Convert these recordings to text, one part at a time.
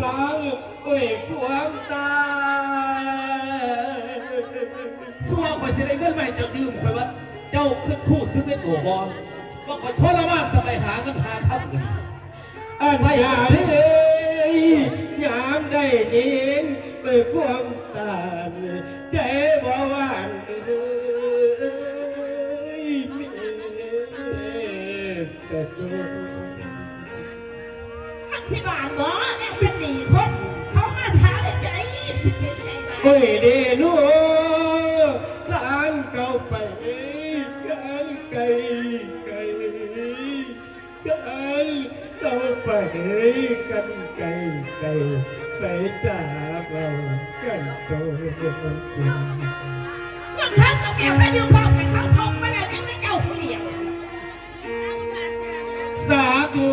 ฟังเอ้ยความตายส่วข่อยสิได้เงินใหม่เจ้ายืมข่อยว่าเจ้าขึ้นคู่ซื้อเป็นตัวบอลว่าข่อยทรมานจะไปหาเงินหาครับอาสยามเลยยามได้ยินเอ้ยความตายใจ บานบ่แม่งเป็นหนีคนเขามาถามให้ใจสิเป็นไงเอ้ยเดนูขานเก่าไปขานไกลไกลขานเก่าไปกันไกลไกลไปจากเรากันโตบางครั้งเขาแกไปอยู่บ้านเขาส่งไปแล้วยังไม่เจ้าผู้เดียวสาธุ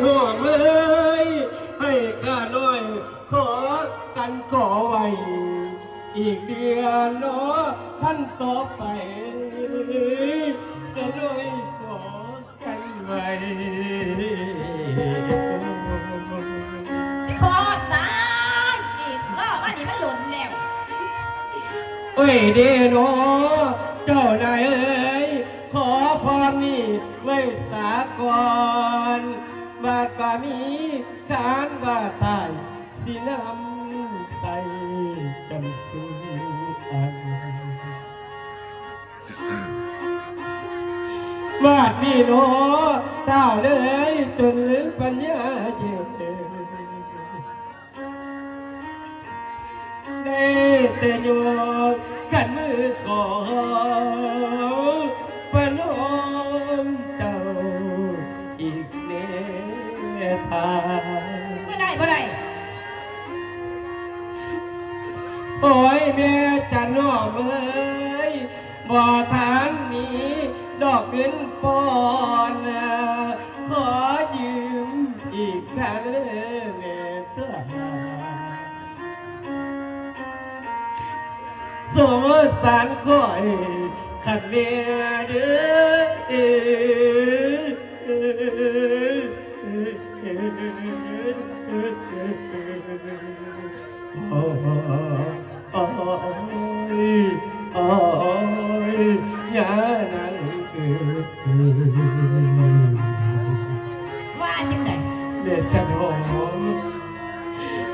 นห่วงเลยให้ข้าน้อย ขอกันขอไว้ อีกเดือนเนาะท่านต่อไปข้าน้อยขอกันไว้สิขอสายอีกรอบอันนี้มันหล่นแล้วเอ้ยเดโนเจ้านายเอ้ยขอพรนี้ไว้สากอน มีขานบาตายสิน้ำใจกันสู่อันวาดนี่โนเต้าเลยจนลืมปัญญาเย็นได้แต่โยกกันมือขอปนอมเจ้าอีก ทาไม่ได้ไม่ได้โอ้ยแม่จะน้อมเอ้ยบ่ทานมีดอกเงินปอนน่ะขอยืมอีกครั้งเด้อแม่เจ้าสงสารคอยขันเมียเด้อ ว่าจังไดเด็ดจันหอม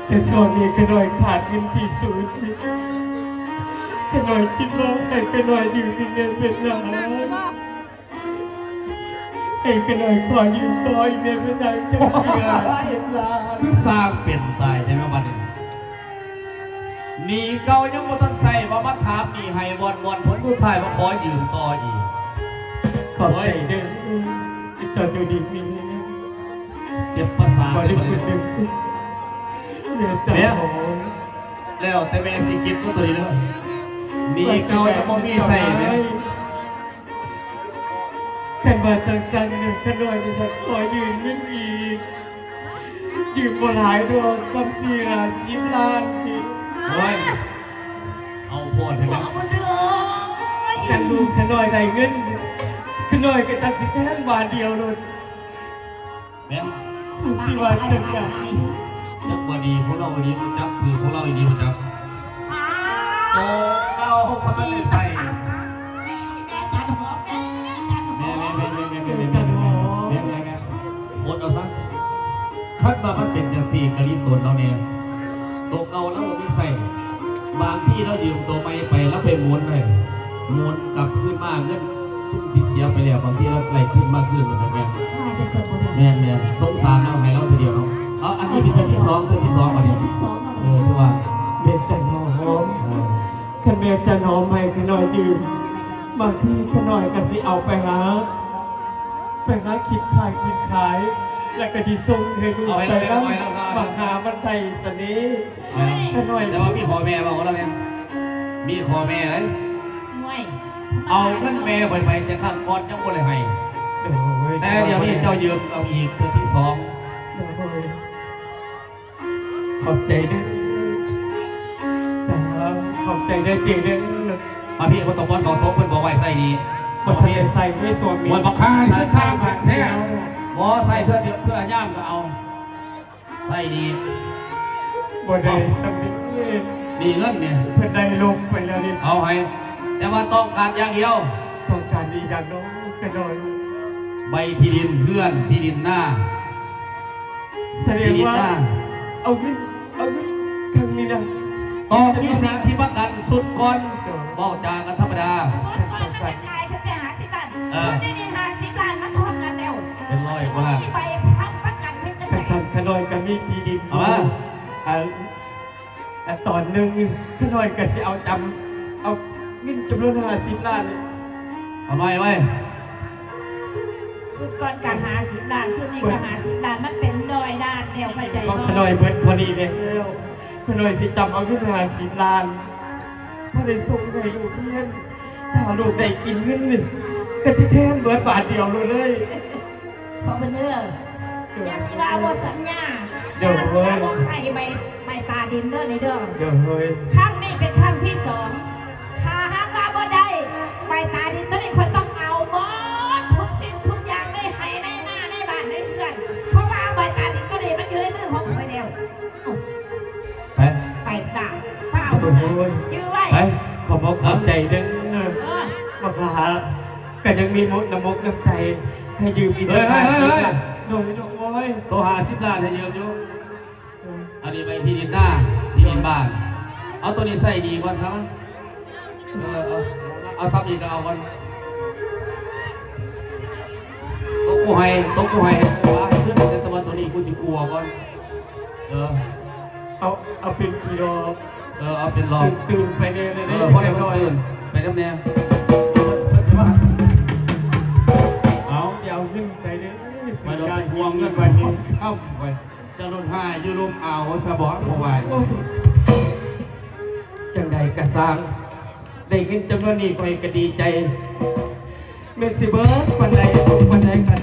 แต่ส่วนนี้ก็หน่อยขาดเงินที่สุดขน่อยคิดว่าให้ขน่อยอยู่ที่เงินเป็นหลาน ให้ขน่อยขอยืมตัวอีกในเป็นหลานจะเสียเป็นหลานคือสร้างเปลี่ยนตายใช่ไหมวันนี้หนีเก่ายังบ่ทันใส่ว่ามาถามหนีให้บอลบอลผลผู้ทายมาขอยืมต่ออีกขอบใจเด้อที่จอดอยู่ดีมีเก็บภาษาบเลริยบุตรดึงเดี๋ยวใจหอมแล้วแต่แม่สิคิดตัวตัวนี้เลยหนีเก่ายังบ่มีใส่เนี่ย ขันมาสั้นๆหนึ่งขน่อยจะขอยืมเงินอีกยืมบ่หลายดอกคำสี่ล้านสิบล้านนี่เฮ้ยเอาโพดใช่ไหมบอกมาเถอะกันดูขน่อยได้เงินขน่อยก็ตัดสินแค่บาทเดียวเลยแม่สุสิวาจังกันจักบ่ดีพวกเราดีมันจับคือพวกเราดีมันจับอ้าโตเก่าคนนั้นเลยใส่ คัดมามันเป็นจังสี่กะลิตนเราเนี่ยตัวเก่าแล้วบ่มีใส่บางที่เรายืมตัวไม่ไปแล้วไปม้วนเลยม้วนกลับขึ้นมาเงินชุ่มที่เสียไปแล้วบางที่เราไหลขึ้นมากขึ้นเหมือนกันแม่เสิร์ฟบ่แม่แม่สงสารเอาให้เราทีเดียวเนาะเอาอันนี้เป็นเทือนที่สองเทที่สองมาเนี่ยที่สองเออที่ว่าเบ็ดจันหอมขันเบ็ดจันหอมให้ขน่อยยืมบางที่ขน่อยก็สิเอาไปหาไปหาคิดขายคิดขาย แล้วก็ที่ส่งให้ลูกไปแล้วบางหามันไปสนี้เอาแล้วแต่ว่ามีขอแม่บอกเราเนี่ยมีขอแม่เลยมวยเอาเงินแม่ไปไปจะข้างก้อนยังบ่เลยให้แต่เดี๋ยวนี้เจ้ายืมเอาอีกเทือนที่สองโอ้ยขอบใจเด้อจ้าขอบใจเด้อเจเด้อมาพี่คนตกบอลต่อโต๊ะเพิ่นบอกไว้ใส่ดีคนทะเลใส่ไม่สวมมีมันบักฆ่าที่สร้างผันแท้ บอใส่เพื่อเพื่อย่ามก็เอาใส่ดีบ่ได้สักนิดดีเงินเนี่ยเพิ่นได้ลงไปแล้วนี่เอาให้แต่ว่าต้องการอย่างเดียวต้องการดีอย่างน้อยก็น้อยใบที่ดินเพื่อนที่ดินหน้าแสดที่งดินว่าหน้าเอาเงินเอาเงินครั้งนี้นะต้องมีสิ่งที่ประกันสุดก่อนบอกจากันธรรมดาสุดก่อนมันจะกลายขึ้นไปหาสิบล้านเออสุดได้นี่ เป็นร้อยกว่าล้านที่ไปพักประกันให้จังกระไหน สันขน้อยก็มีที่ดินเอามา อ่าอ่าตอนหนึ่งขน้อยก็สิเอาจำเอาเงินจำนวนห้าสิบล้านนี่เอาไว้ไว้สุดก่อนการหาสิบล้านสุดนี่ก็หาสิบล้านมันเป็นดอยด้านเดียวเข้าใจของบ่ขน้อยเบิดคนนี้เนี่ยแล้วขน้อยสิจำเอาเงินห้าสิบล้านเพราะได้ส่งให้ลูกเรียนถ้าลูกได้กินเงินนี่ก็สิแทนเบิดบาทเดียวเลยเลยเพราะเป็นเด้ออย่าสิว่าบ่สัญญาเดี๋ยวอย่าสิเว้ว่ายบ่ให้ใบใบตาดินเด้อนี่เด้อ เดี๋ยวเฮ้ยครั้งนี้เป็นครั้งที่สองถ้าหากว่าบ่ได้ใบตาดินตัวนี้คนต้องเอาหมดทุกสิ่งทุกอย่างในให้ในหน้าในบ้านในเรือน เพราะว่าใบตาดินตัวนี้มันอยู่ในมือของข่อยแล้วเอ้าไปไปตาเฝ้าโอ้โหชื่อไว้ไปขอบขอบใจเด้อเออ บักลาก็ยังมีมุกน้ำมกน้ำใจ ให้ยืมอีกเฮ้ยเฮ้ยเฮ้ยเฮ้ยโดยโดยตัวหาสิบล้านให้ยืมอยู่อันนี้ใบที่ดินหน้าที่ดินบ้าน เอาตัวนี้ใส่ดีก่อนครับเออเอาเอาซับอีกก็เอาก่อนตัวกูให้ตัวกูให้ว่าให้ขึ้นแต่ตัวตัวนี้กูสิกลัวก่อน เออ เอาเอาเป็นกิโลเออเอาเป็นรอบตื่นไปเนี่ยเลยเออเพราะไอ้มันตื่นไปน้ำแนว เข้าไปจะโดนหายอยู่ลุมเอาสะบอนเอาไว้โอ้ยจังใดกระซังได้เงินจำนวนนี้ไปก็ดีใจเมนสิเบิร์ดปันใดปันใดกระ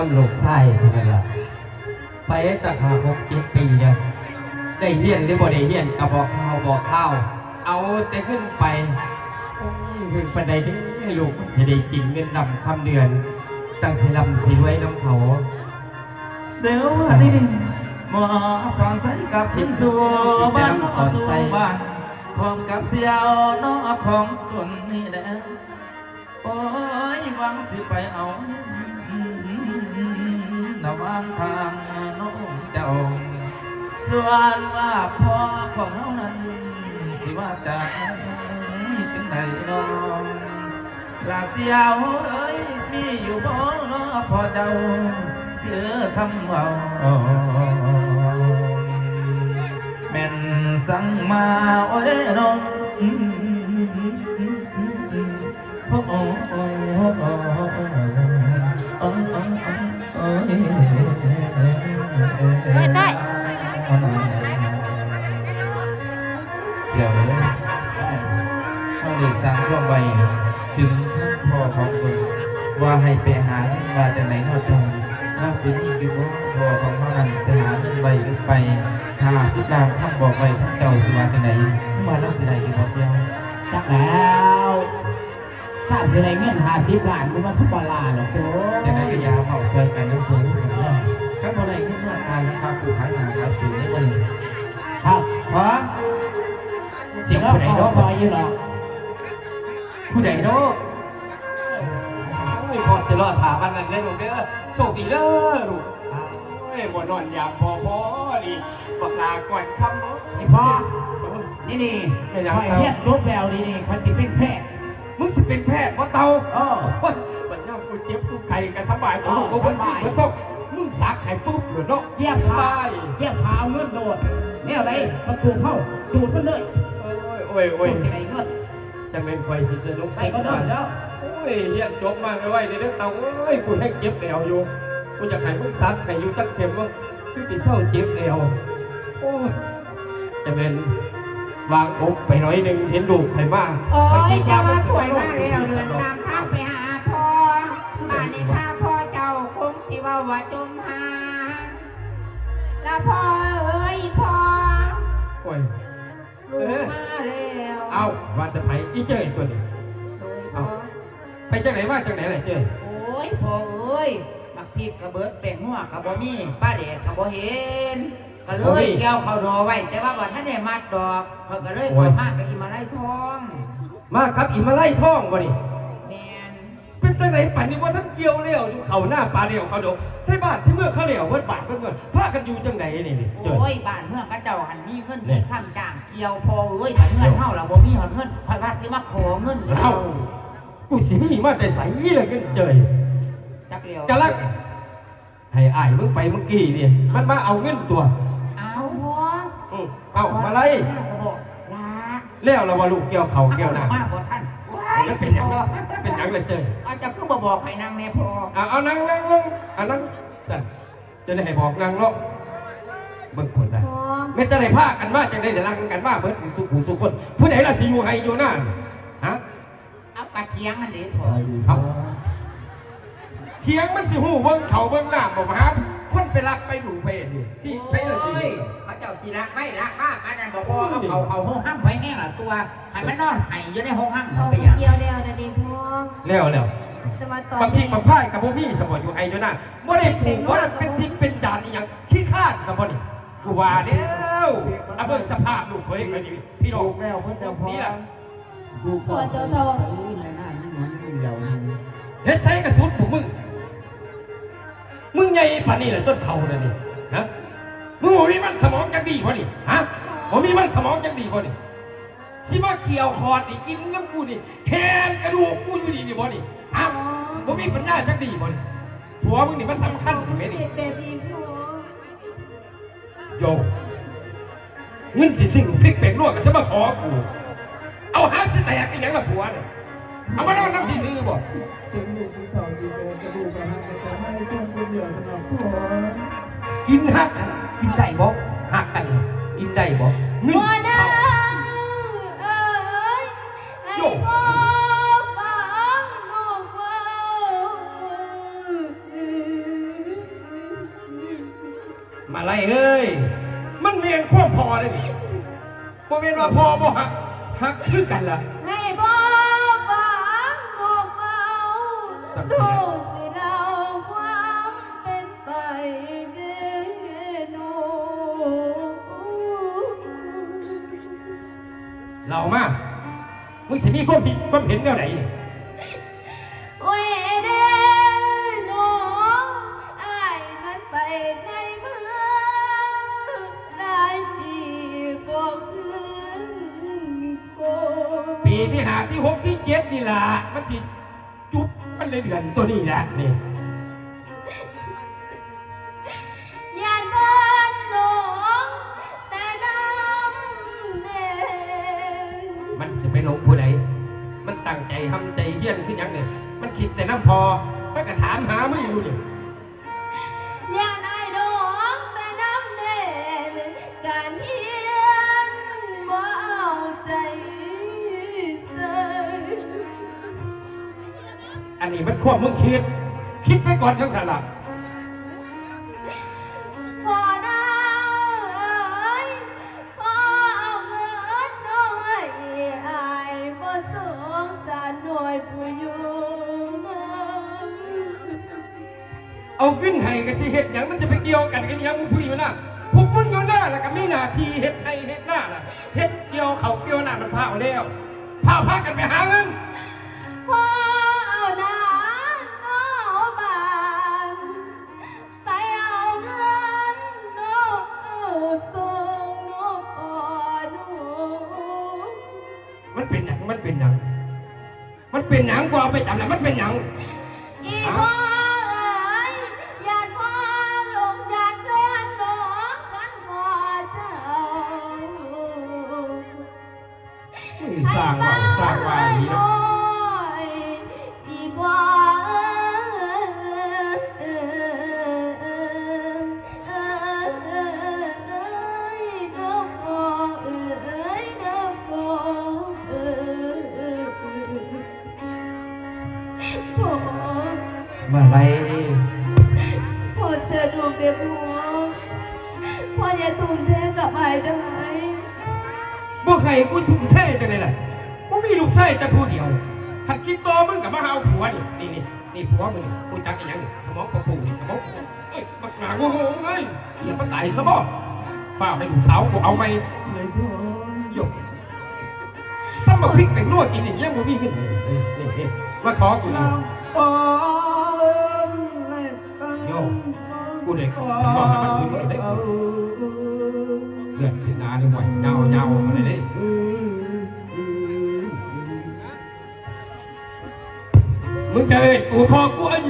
นำโลกไส้ท่านั้นล่ะไปตั้งหาหกเจ็ดปีเนี่ยได้เฮียนหรือบ่ได้เฮียนก็บอกข้าวบอกข้าว เอาแต่ขึ้นไปโอ้ยถึงปันใดที่ให้ลูกจะได้กินเงินนำคำเดือน จังสิลำสิรวยน้ำเขาเดี๋ยววันนี้หมอสอนใส่กับพินสัวบ้านสอนใส่บ้านพร้อมกับเสียวน้องของตนนี่แหละโอ้ยหวังสิไปเอา ระว่างทางน้องเจ้าส่วนว่าพ่อของเขานั้น สิว่าจะจังใดน้องลาเสียวเอ้ยมีอยู่บ่เนาะพ่อเจ้าคือคำเว่าแม่นสั่งมาโอ้ยน้อง ให้ไปหาเงินมาจากไหนนอกจากน่าสิมีอยู่บ่พ่อของเขานั้นสิหาเงินไว้หรือไปหาสิบล้านท่านบอกไว้ท่านเจ้าสิว่าจังไหนมาแล้วสิได้อยู่บ่เสียวจักแล้วทราบจะได้เงินหาสิบล้านมันทุกบาลาหรอกโจ้จะได้ก็อยาเมาช่วยกันทั้งสองคนเนาะถ้าบ่ได้เงินเมื่อตายครับผู้ขายหนาขายปืนได้บ่นี่ครับฮะเสียงผู้ใดเนาะคอยอยู่หรอกผู้ใดเนาะโอ้ยพอสิรอดถาวันนั้นเลยลูกเด้อโชคดีเด้อลูกโอ้ยบ่นอนยามพอพอดีบักลาก่อนคำเนาะไอ้พ่อนี่นี่ไม่อยากคอยเรียกจบแล้วนี่นี่คอยสิเป็นแพทย์มึงสิเป็นแพทย์บ่เตาเออโอ้ยมันย่อมกูเจ็บกูไข้กันสบายกูอ๋อกูมันสบายมันต้องมึงสักไข่ปุ๊บเดี๋ยวเนาะเยี่ยมพาเยี่ยมพาเอาเงินโดดแนวไหนประตูเข้าจูดมันเลยโอ้ยโอ้ยโอ้โอ้ยยสิได้เงินจะเป็นไฟสิสนุกใส่ก็โดนแล้วโอ้ ยเรียนจบมาไม่ไหวเด้อเตาโอ้ยกูให้เจ็บแอวอยู่กูจะให้มึงซักให้อยู่ตั้งเข็มว่าคือสิเศร้าเจ็บแอวโอ้ยจะเป็นวางอกไปหน่อยหนึ่งเห็นลูกให้มาโอ้ยจะเจ้าว่าสวยมากเลยเราเดินตามทางไปหาพ่อบ้านนี้ถ้าพ่อเจ้าคงสิว่าว่าจมหาแล้วพ่อเอ้ยพ่อโอ้ยลูกมาแล้ว เอาว่าจะไปอีเจ้ยตัวนี้โดยพ่อ ไปจังไหนมาจังไหนล่ะเจ้ยโอ้ยพ่อเอ้ยมักพริกกระเบิดแป้งหัวกระบ่มีป้าแดกกระบ่เห็นก็เลยแก้วเขาดอไว้ แต่ว่าบ่ท่านได้มัดดอกเพิ่นก็เลยขอมากกับอีมาไล่ทองมาครับอีมาไล่ท่องวะนี่แมนเป็นจังไหนปั่นนี่ว่าท่านเกี่ยวเลี้ยวอยู่เขาหน้าปลาเลี้ยวเขาดกใช่บ้านที่เมื่อเขาเลี้ยวเวิดบาทเวิดเงินพากันอยู่จังไหนนี่นี่เจ้ย โอ้ยบ้านเมืองกระเจ้าหันมีเงินมีข้ามจ้างเกี่ยวพอเอ้ยบ้านเงินเฮาล่ะบ่มีหอดเงินพอยว่าสิมาขอเงินเอ้า กูสิมีมาแต่ใสเลยกันเจยจักเดียวกะลักให้อายมึงไปเมื่อกี้นี่มันมาเอาเงินตัวเอาพ่ออืมเอามาไล่ก็บอกลาแล้วเราว่าลูกเกี่ยวเขาเกี่ยวหน้ามาบ่ท่านว้ายแล้วเป็นหยังเป็นหยังเลยเจยเอาจะคือบ่บอกให้นางแน่พอเอาเอานั่งนั่งนั่งเอานั่งสั่นจะได้ให้บอกนั่งเนาะเบิ่งคนได้พ่อไม่จะได้พากันว่าจะได้แต่รังกันว่าเบิดสุขุสุขคนผู้ใดล่ะสิอยู่ให้อยู่หน้า ฮะเอากระเทียงอันนี้พอเอาเถียงมันสิหูเบิ่งเขาเบิ่งหน้าบ่มาครับคนไปรักไปดูไปนี่สิไปเลยสิโอ้ยเขาเจ้าสิรักไม่รักบ้าอันนั้นบอกว่าเอาเขาเขาห้องห้ามไว้แน่ล่ะตัวให้มันนอนให้อยู่ในห้องห้ามเอาเขาไปอย่างเดียวเดียวนะดิพ่อแล้วแล้วแต่ว่าตอนบางทีนี้บางพ่ายกับบ่มีสมบัติอยู่ให้อยู่หน้าบ่ได้ปลูกบ่ได้เป็นทิศเป็นจานอีหยังขี้ข้านสมบัติกูว่าเด้วเอาเบิ่งสภาพลูกเฮ้ยไอ้นี่พี่น้องแล้วเพิ่นเดียวพอนี่ล่ะพ่อเจ้าโทษเฮ็ดใส่กระสุนผมมึง มึงใหญ่ปานนี้แหละต้นเท่าน่ะนี่ฮะมึงบ่มีมันสมองจังดีบ่นี่ฮะบ่มีมันสมองจังดีบ่นี่สิมาเคี่ยวคอดนี่กินกับกูนี่แหนกระดูกกูอยู่นี่นี่บ่นี่ฮะบ่มีปัญญาจังดีบ่นี่ผัวมึงนี่มันสำคัญใช่ไหมนี่เบบีพ่อโยเงินสิสิ่งพริกแปลงนวดก็จะมาขอกูเอาหางสิแตกอีหยังละผัวเนี่ย เอามานอนน้ำสิซื้อบ่ถึงลูกถึงเต่าสิเจอกระดูกกระหักกระจะไม่ต้องเป็นเหยื่อสำหรับพ่อกินหักกันกินได้บ่หักกันกินได้บ่เงินพ่อนะเอาเอ้ยไอ้พ่อฟังลูกเว้ามาไล่เอ้ยมันเมียนควบพอเลยนี่บ่เมียนว่าพอบ่หักหักคือกันล่ะ ลูกสิเดาความเป็นไปเด้อหนูเรามา มึงสิมีความผิดความเห็นแนวไหน ตัวนี้แหละนี่ยานบ้านหนองแต่น้ำเด่นมันจะไปลงผู้ใดมันตั้งใจทำใจเฮี้ยนขึ้นยังเนี่ยมันคิดแต่น้ำพอมันก็ถามหามึงอยู่เนี่ยย อันนี้มันควบมึงคิด คิดไปก่อนจังสันหลับพ่อน้าเอ้ยพ่อเอาเงินน้อยอายบ่สงสารหน่วยผู้อยู่นั้นเอาขึ้นให้กันสิเฮ็ดหยังมันจะไปเกี่ยวกันกันหยังมึงพูดอยู่น่ะพวกมึงอยู่หน้าแล้วก็มีหน้าที่เฮ็ดให้เฮ็ดหน้าล่ะเฮ็ดเกี่ยวเขาเกี่ยวหน้ามันพาเอาแล้วพาพากันไปหาเงิน มันเป็นหนังมันเป็นหนัง มันเป็นหนังกว่าไปจำแล้วมันเป็นหนัง อีพ่อ พ่อมาไรพ่อเจอถูกเด็บหัวพ่ออย่าทุ่มเทกับไอ้ได้บ่ใครกูทุ่มเทจังได๋ล่ะกูมีลูกชายจะผู้เดียวขัดคิดโตมึงกับมาหาผัวนี่นี่นี่นี่ผัวมึงกูจักอีหยังสมองกระปูนี่สมองเอ้ยบักหนาโง่เอ้ยอย่ามาตายซะบ่ป้าให้ลูกสาวกูเอาไหมเคยท้องหยกซ้ำมาพริกแต่งนวดกินอย่างเงี้ยบ่มีเงินนี่นี่นี่ มาขอกูนี่น้ำปอนในตั้งโย่กูเด็กบอกให้มันคืนกูเด็กเลือดที่หนานี่หวยเงาเงาอะไรนี่มึงจะเอ้ยกูพอกูเอาเหยืองคน